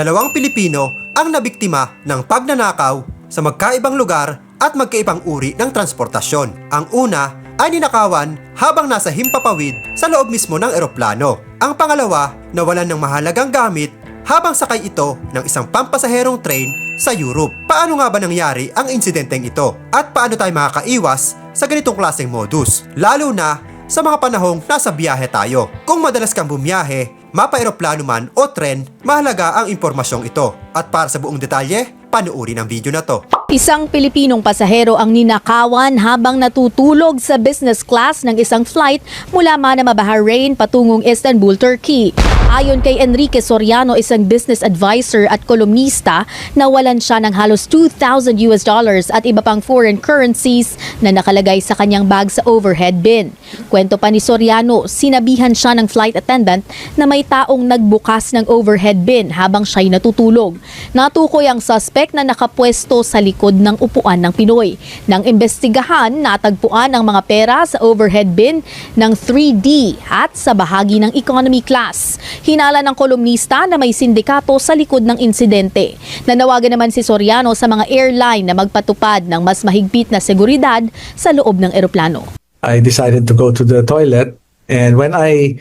dalawang Pilipino ang nabiktima ng pagnanakaw sa magkaibang lugar at magkaibang uri ng transportasyon. Ang una ay ninakawan habang nasa himpapawid sa loob mismo ng eroplano. Ang pangalawa, nawalan ng mahalagang gamit habang sakay ito ng isang pampasaherong train sa Europe. Paano nga ba nangyari ang insidenteng ito? At paano tayo makakaiwas sa ganitong klaseng modus? Lalo na sa mga panahong nasa biyahe tayo. Kung madalas kang bumiyahe, mapa-eroplano man o tren, mahalaga ang impormasyong ito. At para sa buong detalye, panuuri ng video na to. Isang Pilipinong pasahero ang ninakawan habang natutulog sa business class ng isang flight mula Manama, Bahrain patungong Istanbul, Turkey. Ayon kay Enrique Soriano, isang business advisor at kolumnista, nawalan siya ng halos 2,000 US dollars at iba pang foreign currencies na nakalagay sa kanyang bag sa overhead bin. Kwento pa ni Soriano, sinabihan siya ng flight attendant na may taong nagbukas ng overhead bin habang siya'y natutulog. Natukoy ang suspect na nakapwesto sa likod ng upuan ng Pinoy. Nang imbestigahan, natagpuan ang mga pera sa overhead bin ng 3D at sa bahagi ng economy class. Hinala ng kolumnista na may sindikato sa likod ng insidente. Nanawagan naman si Soriano sa mga airline na magpatupad ng mas mahigpit na seguridad sa loob ng eroplano. I decided to go to the toilet. And when I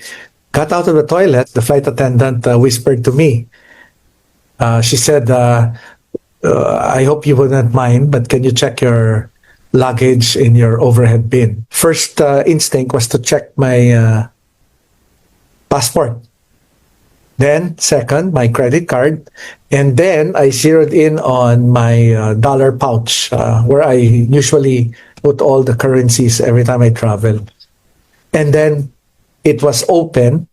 got out of the toilet, the flight attendant uh, whispered to me. Uh, she said, uh, uh, I hope you will not mind, but can you check your luggage in your overhead bin? First uh, instinct was to check my uh, passport. Then, second, my credit card. And then I zeroed in on my uh, dollar pouch uh, where I usually put all the currencies every time I travel. And then it was open.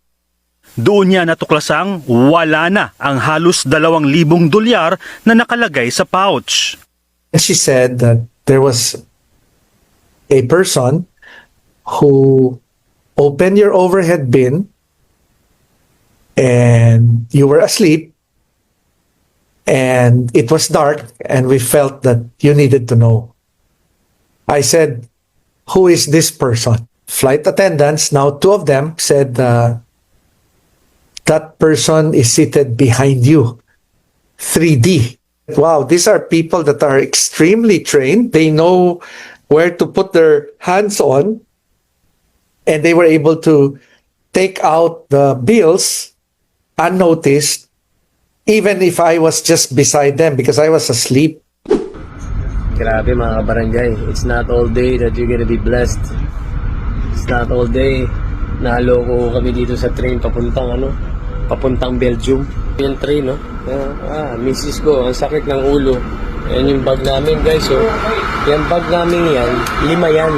Doon niya natuklasang wala na ang halos dalawang libong dolyar na nakalagay sa pouch. And she said that there was a person who opened your overhead bin and you were asleep and it was dark and we felt that you needed to know. I said, who is this person? Flight attendants, now two of them said, uh, that person is seated behind you. 3D. Wow, these are people that are extremely trained. They know where to put their hands on, and they were able to take out the bills unnoticed, even if I was just beside them because I was asleep. Grabe mga kabarangay. It's not all day that you're gonna be blessed. It's not all day. Naloko kami dito sa train papuntang ano, papuntang Belgium. Yung train, no? Ah, ah, misis ko, ang sakit ng ulo. Yan yung bag namin, guys. So, yung bag namin yan, lima yan.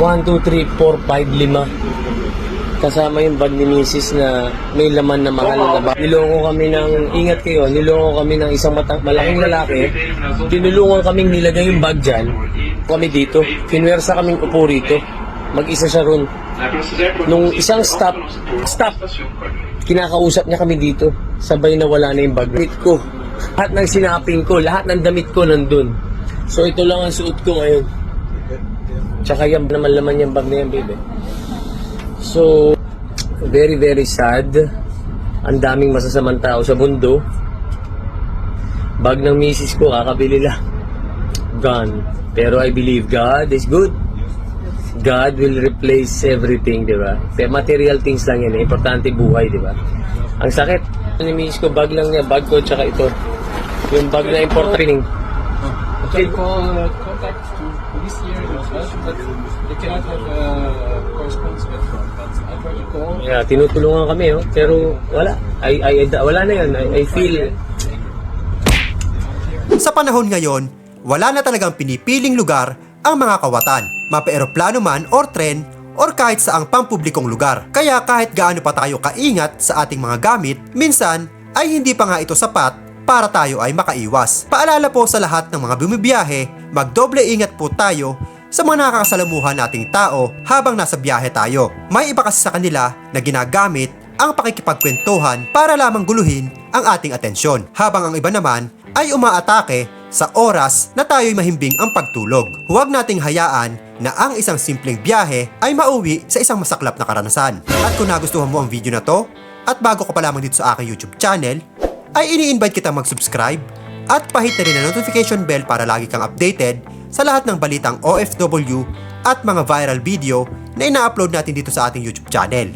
1, 2, 3, 4, 5, lima. Kasama yung bag ni misis na may laman na mahal na bag. Niloko kami ng, ingat kayo, niloko kami ng isang matang, malaking lalaki. Tinulungan kaming nilagay yung bag dyan. Kami dito. Pinwersa kaming upo rito. Mag-isa siya ron. Nung isang stop, stop, kinakausap niya kami dito. Sabay na wala na yung bag. Damit ko, lahat ng sinaping ko, lahat ng damit ko nandun. So ito lang ang suot ko ngayon. Tsaka yan naman laman yung bag na yan, baby. So, very, very sad. Ang daming masasamang tao sa mundo. Bag ng misis ko, kakabili lang. Gone. Pero I believe God is good. God will replace everything, di ba? Material things lang yan. eh. Importante buhay, di ba? Ang sakit. Ni misis ko, bag lang niya. Bag ko, tsaka ito. Yung bag na important. can call uh, contact to police here well, but they cannot have uh, correspondence with them. But I try to call. Yeah, tinutulungan kami, oh. Pero wala. I, I, wala na yan. I, I feel Sa panahon ngayon, wala na talagang pinipiling lugar ang mga kawatan, mapa-eroplano man or tren or kahit saang pampublikong lugar. Kaya kahit gaano pa tayo kaingat sa ating mga gamit, minsan ay hindi pa nga ito sapat para tayo ay makaiwas. Paalala po sa lahat ng mga bumibiyahe, magdoble ingat po tayo sa mga nakakasalamuhan nating tao habang nasa biyahe tayo. May iba kasi sa kanila na ginagamit ang pakikipagkwentuhan para lamang guluhin ang ating atensyon, habang ang iba naman ay umaatake sa oras na tayo'y mahimbing ang pagtulog. Huwag nating hayaan na ang isang simpleng biyahe ay mauwi sa isang masaklap na karanasan. At kung nagustuhan mo ang video na to, At bago ka pa lamang dito sa aking YouTube channel, ay ini-invite kita mag-subscribe at pahit na rin ang notification bell para lagi kang updated sa lahat ng balitang OFW at mga viral video na ina-upload natin dito sa ating YouTube channel.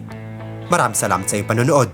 Maraming salamat sa iyong panonood.